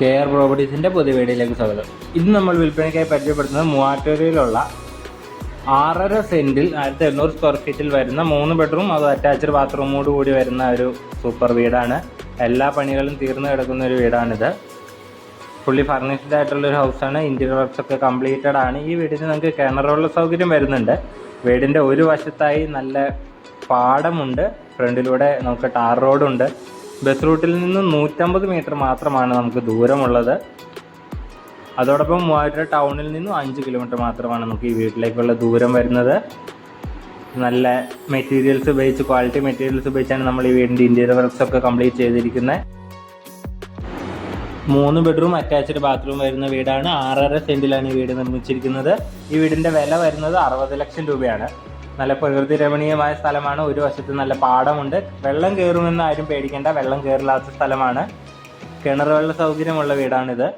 K R പ്രോപ്പർട്ടീസിന്റെ പുതിയ വീഡിയോയിലേക്ക് സ്വാഗതം. ഇത് നമ്മൾ വിൽപ്പനയ്ക്കായി പരിചയപ്പെടുത്തുന്നത് മൂവാറ്റൂരിലുള്ള ആറര സെന്റിൽ ആയിരത്തി എണ്ണൂറ് സ്ക്വയർ ഫീറ്റിൽ വരുന്ന മൂന്ന് ബെഡ്റൂം അത് അറ്റാച്ച്ഡ് ബാത്റൂമോട് കൂടി വരുന്ന ഒരു സൂപ്പർ വീടാണ്. എല്ലാ പണികളും തീർന്നു കിടക്കുന്ന ഒരു വീടാണിത്. ഫുള്ളി ഫർണിഷ്ഡ് ആയിട്ടുള്ള ഒരു ഹൗസാണ് ഇന്റീരിയർ വർക്ക്സ് ഒക്കെ കംപ്ലീറ്റഡ് ആണ്. ഈ വീടിന് നമുക്ക് കിണറുള്ള സൗകര്യം വരുന്നുണ്ട്. വീടിന്റെ ഒരു വശത്തായി നല്ല പാടമുണ്ട്. ഫ്രണ്ടിലൂടെ നമുക്ക് ടാർ റോഡുണ്ട് ബസ് റൂട്ടിൽ നിന്ന് നൂറ്റമ്പത് മീറ്റർ മാത്രമാണ് നമുക്ക് ദൂരമുള്ളത്. അതോടൊപ്പം മൂവാറ്റുപുഴ ടൗണിൽ നിന്നും അഞ്ച് കിലോമീറ്റർ മാത്രമാണ് നമുക്ക് ഈ വീട്ടിലേക്കുള്ള ദൂരം വരുന്നത്. നല്ല മെറ്റീരിയൽസ് ഉപയോഗിച്ച് ക്വാളിറ്റി മെറ്റീരിയൽസ് ഉപയോഗിച്ചാണ് നമ്മൾ ഈ വീടിന്റെ ഇന്റീരിയർ വർക്ക്സ് ഒക്കെ കംപ്ലീറ്റ് ചെയ്തിരിക്കുന്നത്. മൂന്ന് ബെഡ്റൂം അറ്റാച്ച്ഡ് ബാത്റൂം വരുന്ന വീടാണ്. ആറര സെന്റിലാണ് ഈ വീട് നിർമ്മിച്ചിരിക്കുന്നത്. ഈ വീടിന്റെ വില വരുന്നത് അറുപത് ലക്ഷം രൂപയാണ്. നല്ല പ്രകൃതി രമണീയമായ സ്ഥലമാണ്. ഒരു വശത്ത് നല്ല പാടമുണ്ട്. വെള്ളം കയറുമെന്ന് ആരും പേടിക്കേണ്ട. വെള്ളം കയറില്ലാത്ത സ്ഥലമാണ്. കിണർ വെള്ള സൗകര്യമുള്ള വീടാണിത്.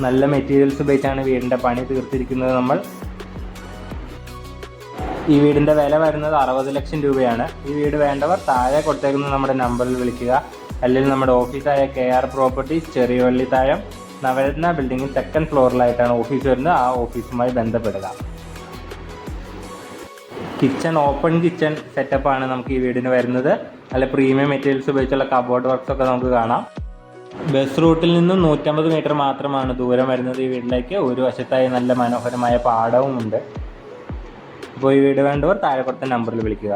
നല്ല മെറ്റീരിയൽസ് ഉപയോഗിച്ചാണ് വീടിന്റെ പണി തീർത്തിരിക്കുന്നത് നമ്മൾ. ഈ വീടിന്റെ വില വരുന്നത് അറുപത് ലക്ഷം രൂപയാണ്. ഈ വീട് വേണ്ടവർ താഴെ കൊടുത്തേക്കുന്ന നമ്മുടെ നമ്പറിൽ വിളിക്കുക. അല്ലെങ്കിൽ നമ്മുടെ ഓഫീസായ K R properties Cheriyavalli Thazham Navaratna ബിൽഡിംഗിൽ second ഫ്ലോറിലായിട്ടാണ് ഓഫീസ് വരുന്നത്. ആ ഓഫീസുമായി ബന്ധപ്പെടുക. കിച്ചൺ ഓപ്പൺ കിച്ചൺ ആണ് നമുക്ക് ഈ വീടിന് വരുന്നത്. നല്ല പ്രീമിയം മെറ്റീരിയൽസ് ഉപയോഗിച്ചുള്ള കബോർഡ് വർക്ക്സ് ഒക്കെ നമുക്ക് കാണാം. ബസ് റൂട്ടിൽ നിന്നും നൂറ്റമ്പത് മീറ്റർ മാത്രമാണ് ദൂരം വരുന്നത് ഈ വീട്ടിലേക്ക്. ഒരു വശത്തായി നല്ല മനോഹരമായ പാടവും ഉണ്ട് അപ്പോൾ ഈ വീട് വേണ്ടവർ താഴെ കൊടുത്ത നമ്പറിൽ വിളിക്കുക.